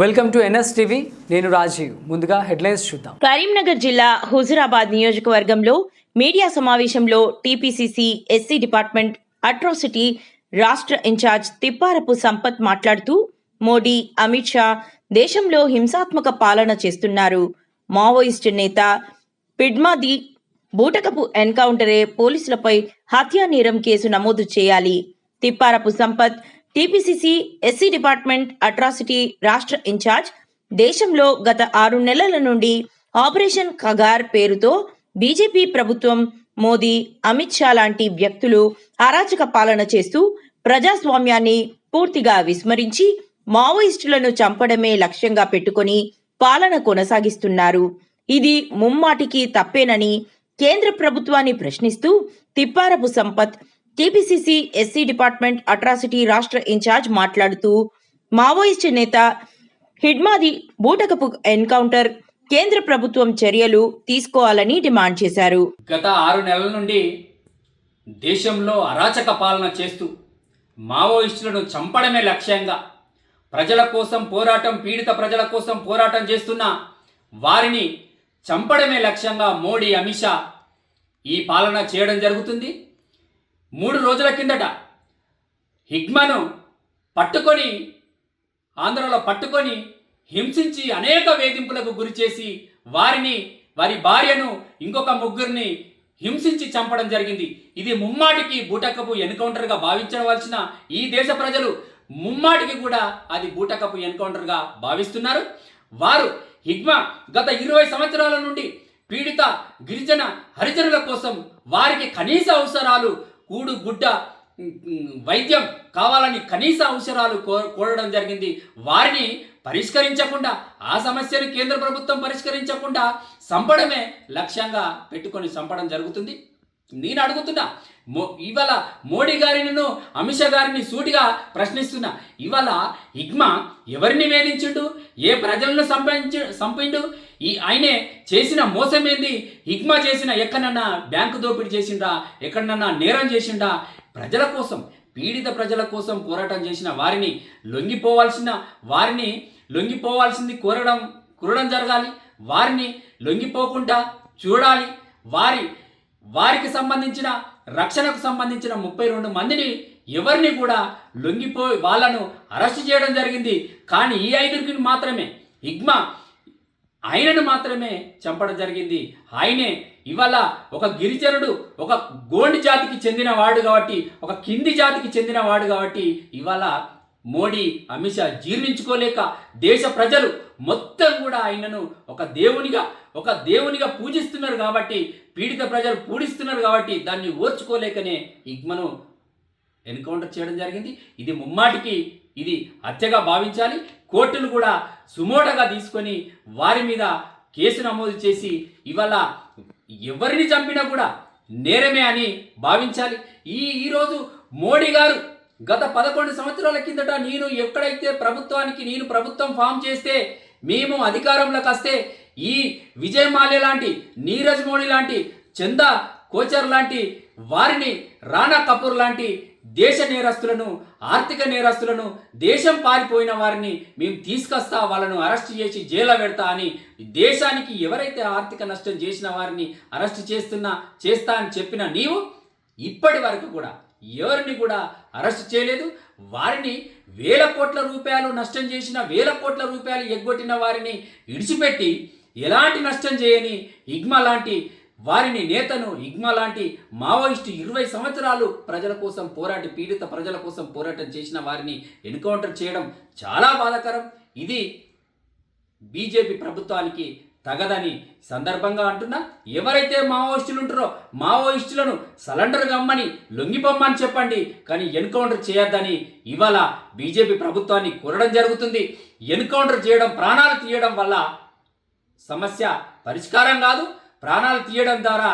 Welcome to NS TV నేను రాజీవ్. ముందుగా headlines చూద్దాం. కరీంనగర్ జిల్లా హుజురాబాద్ నియోజకవర్గంలో మీడియా సమావేశంలో టీపీసీసీ ఎస్సీ డిపార్ట్మెంట్ అట్రాసిటీ రాష్ట్ర ఇన్ఛార్జ్ తిప్పారపు సంపత్ మాట్లాడుతూ మోడీ అమిత్ షా దేశంలో హింసాత్మక పాలన చేస్తున్నారు. మావోయిస్టు నేత పిడ్మాది బూటకపు ఎన్కౌంటరే పోలీసులపై హత్యా నేరం కేసు నమోదు చేయాలి. Thipparapu Sampath TPCC SC department atrocity రాష్ట్ర ఇన్ఛార్జ్ దేశంలో గత ఆరు నెలల నుండి ఆపరేషన్ ఖగార్ పేరుతో బీజేపీ ప్రభుత్వం మోదీ అమిత్ షా లాంటి వ్యక్తులు అరాచక పాలన చేస్తూ ప్రజాస్వామ్యాన్ని పూర్తిగా విస్మరించి మావోయిస్టులను చంపడమే లక్ష్యంగా పెట్టుకొని పాలన కొనసాగిస్తున్నారు. ఇది ముమ్మాటికి తప్పేనని కేంద్ర ప్రభుత్వాన్ని ప్రశ్నిస్తూ Thipparapu Sampath TPCC SC department atrocity రాష్ట్ర ఇన్ఛార్జ్ మాట్లాడుతూ మావోయిస్టు నేత హిడ్మాది బూటకపు ఎన్కౌంటర్ కేంద్ర ప్రభుత్వం చర్యలు తీసుకోవాలని డిమాండ్ చేశారు. గత ఆరు నెలల నుండి దేశంలో అరాచక పాలన చేస్తూ మావోయిస్టులను చంపడమే లక్ష్యంగా ప్రజల కోసం పోరాటం పీడిత ప్రజల కోసం పోరాటం చేస్తున్న వారిని చంపడమే లక్ష్యంగా మోడీ అమిత్ షా ఈ పాలన చేయడం జరుగుతుంది. మూడు రోజుల కిందట హిగ్మను పట్టుకొని ఆంధ్రలో పట్టుకొని హింసించి అనేక వేధింపులకు గురి చేసి వారిని వారి భార్యను ఇంకొక ముగ్గురిని హింసించి చంపడం జరిగింది. ఇది ముమ్మాటికి బూటకపు ఎన్కౌంటర్గా భావించవలసిన ఈ దేశ ప్రజలు ముమ్మాటికి కూడా అది బూటకపు ఎన్కౌంటర్గా భావిస్తున్నారు. వారు హిగ్మా గత ఇరవై సంవత్సరాల నుండి పీడిత గిరిజన హరిజనుల కోసం వారికి కనీస అవసరాలు కూడు గుడ్డ వైద్యం కావాలని కనీస అవసరాలు కోరడం జరిగింది. వారిని పరిష్కరించకుండా ఆ సమస్యను కేంద్ర ప్రభుత్వం పరిష్కరించకుండా చంపడమే లక్ష్యంగా పెట్టుకొని చంపడం జరుగుతుంది. నేను అడుగుతున్నా మో ఇవాళ మోడీ గారిని అమిత్ షా గారిని సూటిగా ప్రశ్నిస్తున్నా. ఇవాళ ఇగ్మా ఎవరిని వేధించుడు? ఏ ప్రజలను సంపించు సంపిండు? ఈ ఆయనే చేసిన మోసం ఏంది ఇగ్మా చేసిన ఎక్కడన్నా బ్యాంకు దోపిడీ చేసిండా ఎక్కడన్నా నేరం చేసిండా ప్రజల కోసం పీడిత ప్రజల కోసం పోరాటం చేసిన వారిని లొంగిపోవాల్సిన వారిని లొంగిపోవాల్సింది కోరడం కోరడం జరగాలి. వారిని లొంగిపోకుండా చూడాలి. వారి వారికి సంబంధించిన రక్షణకు సంబంధించిన ముప్పై రెండు మందిని ఎవరిని కూడా లొంగిపోయి వాళ్ళను అరెస్ట్ చేయడం జరిగింది. కానీ ఈ ఐదుగురికి మాత్రమే. ఇగ్మా ఆయనను మాత్రమే చంపడం జరిగింది. ఆయనే ఇవాళ ఒక గిరిజనుడు ఒక గోండి జాతికి చెందినవాడు కాబట్టి ఒక కింది జాతికి చెందిన వాడు కాబట్టి ఇవాళ మోడీ అమిత్ షా జీర్ణించుకోలేక దేశ ప్రజలు మొత్తం కూడా ఆయనను ఒక దేవునిగా ఒక దేవునిగా పూజిస్తున్నారు కాబట్టి పీడిత ప్రజలు పూజిస్తున్నారు కాబట్టి దాన్ని ఓర్చుకోలేకనే ఇగ్మను ఎన్కౌంటర్ చేయడం జరిగింది. ఇది ముమ్మాటికి ఇది హత్యగా భావించాలి. కోర్టులు కూడా సుమోటగా తీసుకొని వారి మీద కేసు నమోదు చేసి ఇవాళ ఎవరిని చంపినా కూడా నేరమే అని భావించాలి. ఈ ఈరోజు మోడీ గారు గత పదకొండు సంవత్సరాల కిందట నేను ఎక్కడైతే ప్రభుత్వానికి నేను ప్రభుత్వం ఫామ్ చేస్తే మేము అధికారంలోకి వస్తే ఈ విజయ్ మాల్య లాంటి నీరజ్ మోడీ లాంటి చందా కోచర్ లాంటి వారిని రాణా కపూర్ లాంటి దేశ నేరస్తులను ఆర్థిక నేరస్తులను దేశం పారిపోయిన వారిని మేము తీసుకొస్తా వాళ్ళను అరెస్ట్ చేసి జైల్లో పెడతా అని దేశానికి ఎవరైతే ఆర్థిక నష్టం చేసిన వారిని అరెస్ట్ చేస్తున్నా చేస్తా అని చెప్పిన నీవు ఇప్పటి వరకు కూడా ఎవరిని కూడా అరెస్ట్ చేయలేదు. వారిని వేల కోట్ల రూపాయలు నష్టం చేసిన వేల కోట్ల రూపాయలు ఎగ్గొట్టిన వారిని ఇడిచిపెట్టి ఎలాంటి నష్టం చేయని ఇగ్మా లాంటి వారిని నేతను ఇగ్మా లాంటి మావోయిస్టు ఇరవై సంవత్సరాలు ప్రజల కోసం పోరాటి పీడిత ప్రజల కోసం పోరాటం చేసిన వారిని ఎన్కౌంటర్ చేయడం చాలా బాధాకరం. ఇది బీజేపీ ప్రభుత్వానికి తగదని సందర్భంగా అంటున్నా. ఎవరైతే మావోయిస్టులు ఉంటారో మావోయిస్టులను సలండర్ గమ్మని లొంగిపోమ్మని చెప్పండి. కానీ ఎన్కౌంటర్ చేయొద్దని ఇవాళ బీజేపీ ప్రభుత్వాన్ని కోరడం జరుగుతుంది. ఎన్కౌంటర్ చేయడం ప్రాణాలు తీయడం వల్ల సమస్య పరిష్కారం కాదు. ప్రాణాలు తీయడం ద్వారా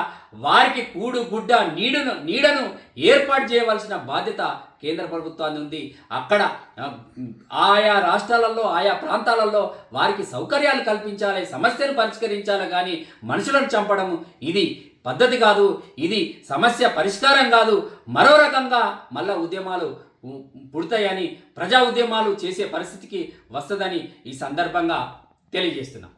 వారికి కూడు గుడ్డ నీడను నీడను ఏర్పాటు చేయవలసిన బాధ్యత కేంద్ర ప్రభుత్వాన్ని ఉంది. అక్కడ ఆయా రాష్ట్రాలలో ఆయా ప్రాంతాలలో వారికి సౌకర్యాలు కల్పించాలి సమస్యలు పరిష్కరించాలి కానీ మనుషులను చంపడం ఇది పద్ధతి కాదు ఇది సమస్య పరిష్కారం కాదు. మరో రకంగా మళ్ళా ఉద్యమాలు పుడతాయని ప్రజా ఉద్యమాలు చేసే పరిస్థితికి వస్తుందని ఈ సందర్భంగా తెలియజేస్తున్నాం.